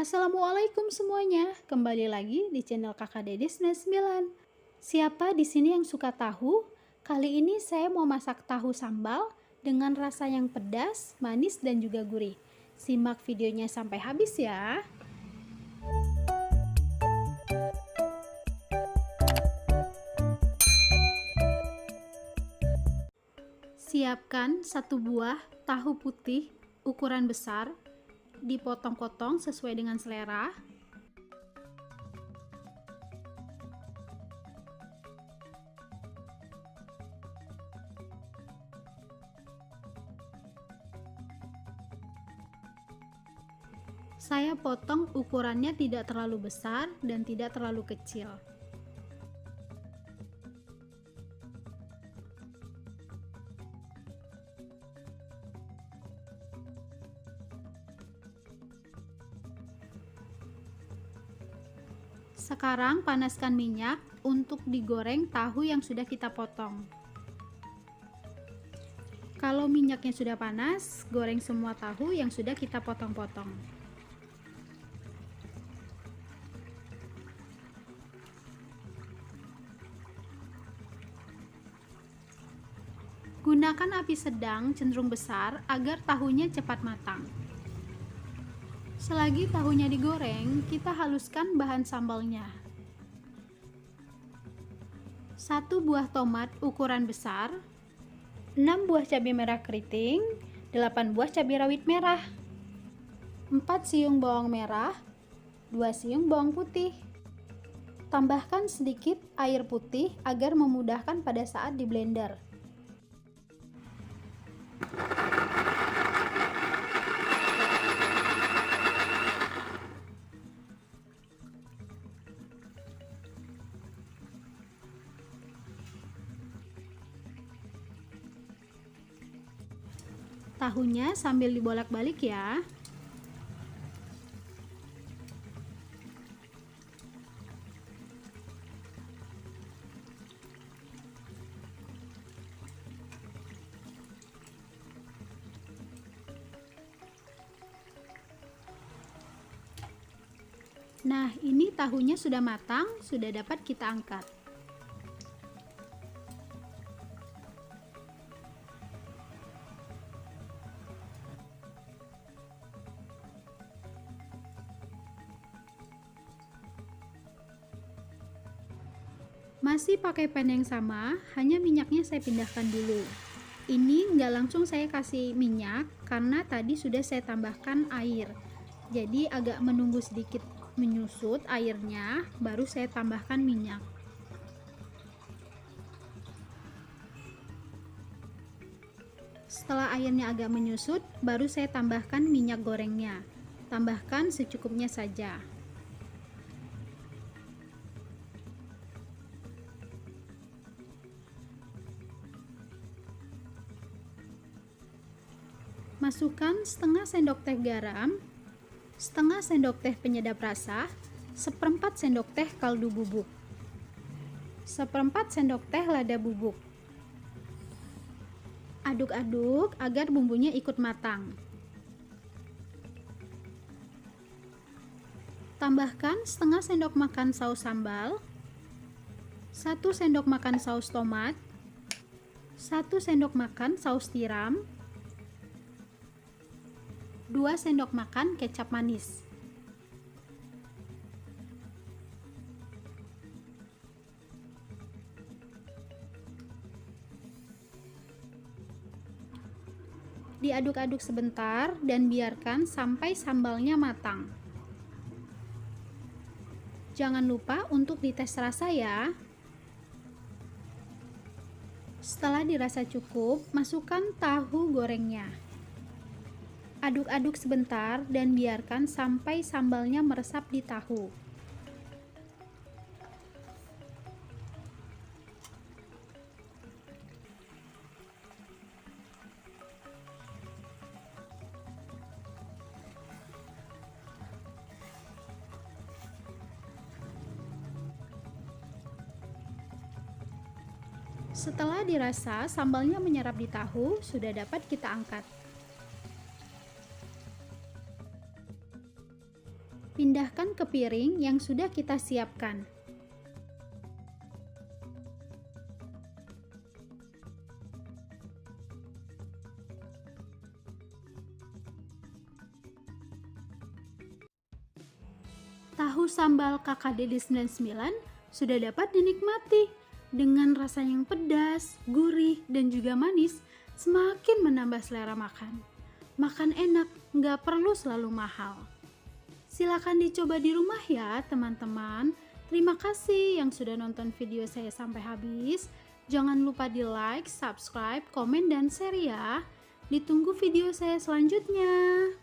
Assalamualaikum semuanya, kembali lagi di channel Kakak Dedis 99. Siapa di sini yang suka tahu? Kali ini saya mau masak tahu sambal dengan rasa yang pedas, manis, dan juga gurih. Simak videonya sampai habis ya. Siapkan satu buah tahu putih ukuran besar dipotong-potong sesuai dengan selera. Saya potong ukurannya tidak terlalu besar dan tidak terlalu kecil. Sekarang panaskan minyak untuk digoreng tahu yang sudah kita potong. Kalau minyaknya sudah panas, goreng semua tahu yang sudah kita potong-potong. Gunakan api sedang cenderung besar agar tahunya cepat matang. Selagi tahunya digoreng, kita haluskan bahan sambalnya. Satu buah tomat ukuran besar, 6 buah cabai merah keriting, 8 buah cabai rawit merah, 4 siung bawang merah, 2 siung bawang putih. Tambahkan sedikit air putih agar memudahkan pada saat di blender. Tahunya sambil dibolak-balik ya Nah, ini tahunya sudah matang, sudah dapat kita angkat. Masih pakai pan yang sama, hanya minyaknya saya pindahkan dulu. Ini nggak langsung saya kasih minyak karena tadi sudah saya tambahkan air. Jadi agak menunggu sedikit menyusut airnya, baru saya tambahkan minyak. Setelah airnya agak menyusut, baru saya tambahkan minyak gorengnya. Tambahkan secukupnya saja. Masukkan setengah sendok teh garam, setengah sendok teh penyedap rasa, seperempat sendok teh kaldu bubuk, seperempat sendok teh lada bubuk. Aduk-aduk agar bumbunya ikut matang. Tambahkan setengah sendok makan saus sambal, satu sendok makan saus tomat, satu sendok makan saus tiram, 2 sendok makan kecap manis. Diaduk-aduk sebentar dan biarkan sampai sambalnya matang. Jangan lupa untuk dites rasa ya. Setelah dirasa cukup, masukkan tahu gorengnya. Aduk-aduk sebentar dan biarkan sampai sambalnya meresap di tahu. Setelah dirasa sambalnya menyerap di tahu, sudah dapat kita angkat. Pindahkan ke piring yang sudah kita siapkan. Tahu sambal kakak Dede 99 sudah dapat dinikmati dengan rasa yang pedas, gurih, dan juga manis semakin menambah selera makan. Makan enak, nggak perlu selalu mahal. Silakan dicoba di rumah ya teman-teman. Terima kasih yang sudah nonton video saya sampai habis. Jangan lupa di like, subscribe, komen, dan share ya. Ditunggu video saya selanjutnya.